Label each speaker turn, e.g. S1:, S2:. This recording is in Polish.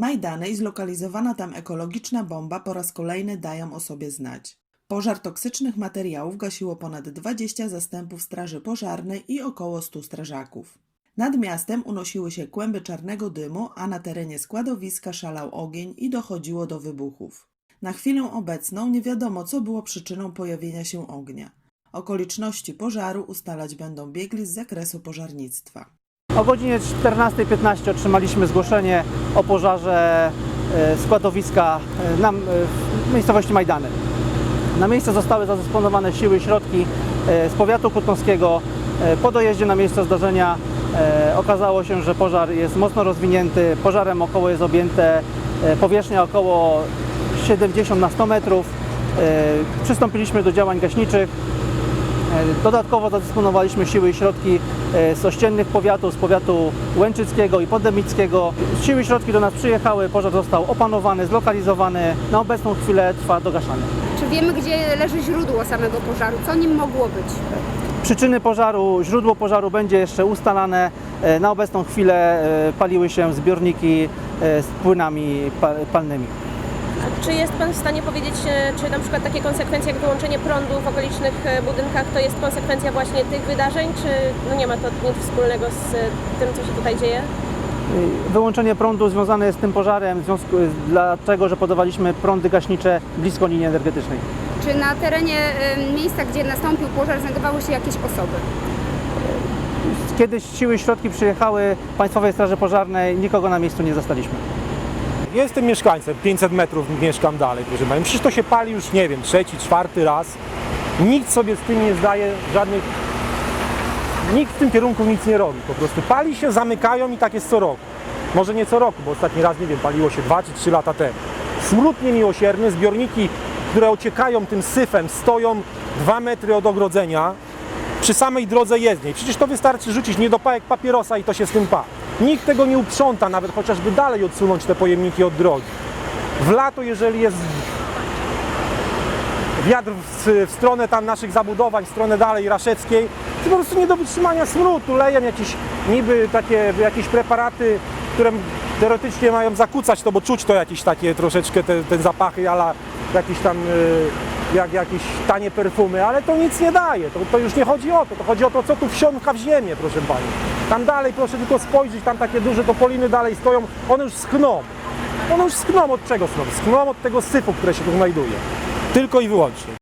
S1: Majdany i zlokalizowana tam ekologiczna bomba po raz kolejny dają o sobie znać. Pożar toksycznych materiałów gasiło ponad 20 zastępów straży pożarnej i około 100 strażaków. Nad miastem unosiły się kłęby czarnego dymu, a na terenie składowiska szalał ogień i dochodziło do wybuchów. Na chwilę obecną nie wiadomo, co było przyczyną pojawienia się ognia. Okoliczności pożaru ustalać będą biegli z zakresu pożarnictwa.
S2: O godzinie 14.15 otrzymaliśmy zgłoszenie o pożarze e, składowiska e, e, w miejscowości Majdany. Na miejsce zostały zadysponowane siły i środki z powiatu kutnowskiego. Po dojeździe na miejsce zdarzenia okazało się, że pożar jest mocno rozwinięty. Pożarem około jest objęte powierzchnia około 70 na 100 metrów. Przystąpiliśmy do działań gaśniczych. E, Dodatkowo zadysponowaliśmy siły i środki e, z ościennych powiatów, z powiatu łęczyckiego i podemickiego. Siły i środki do nas przyjechały, pożar został opanowany, zlokalizowany. Na obecną chwilę trwa dogaszanie.
S3: Czy wiemy, gdzie leży źródło samego pożaru? Co nim mogło być?
S2: Przyczyny pożaru, źródło pożaru będzie jeszcze ustalane. E, Na obecną chwilę paliły się zbiorniki z płynami pa- palnymi.
S4: A Czy jest Pan w stanie powiedzieć, e, czy na przykład takie konsekwencje jak wyłączenie prądu w okolicznych e, budynkach to jest konsekwencja właśnie tych wydarzeń, czy no nie ma to nic wspólnego z e, tym, co się tutaj dzieje?
S2: Y, Wyłączenie prądu związane jest z tym pożarem, w związku, dlatego że podawaliśmy prądy gaśnicze blisko linii energetycznej.
S3: Czy na terenie miejsca, gdzie nastąpił pożar, znajdowały się jakieś osoby?
S2: Kiedyś siły i środki przyjechały Państwowej Straży Pożarnej, nikogo na miejscu nie zastaliśmy.
S5: Jestem mieszkańcem, 500 metrów mieszkam dalej, proszę Pani. Przecież to się pali już, nie wiem, trzeci, czwarty raz. Nikt sobie z tym nie zdaje żadnych... Nikt w tym kierunku nic nie robi. Po prostu pali się, zamykają i tak jest co roku. Może nie co roku, bo ostatni raz, nie wiem, paliło się 2 czy 3 lata temu. Smród niemiłosierny, zbiorniki, które ociekają tym syfem, stoją 2 metry od ogrodzenia przy samej drodze jezdniej. Przecież to wystarczy rzucić niedopałek papierosa i to się z tym pa. Nikt tego nie uprząta, nawet chociażby dalej odsunąć te pojemniki od drogi. W lato, jeżeli jest wiatr w, w stronę tam naszych zabudowań, w stronę dalej Raszeckiej, to po prostu nie do wytrzymania smródu. Leją jakieś niby takie jakieś preparaty, które teoretycznie mają zakłócać to, bo czuć to jakieś takie troszeczkę te, te zapachy, ale jakieś tam y, jak jakieś tanie perfumy, ale to nic nie daje. To, to już nie chodzi o to. To chodzi o to, co tu wsiąka w ziemię, proszę Pani. Tam dalej proszę tylko spojrzeć, tam takie duże topoliny dalej stoją, one już schną. One już schną od czego schną? Schną od tego syfu, które się tu znajduje. Tylko i wyłącznie.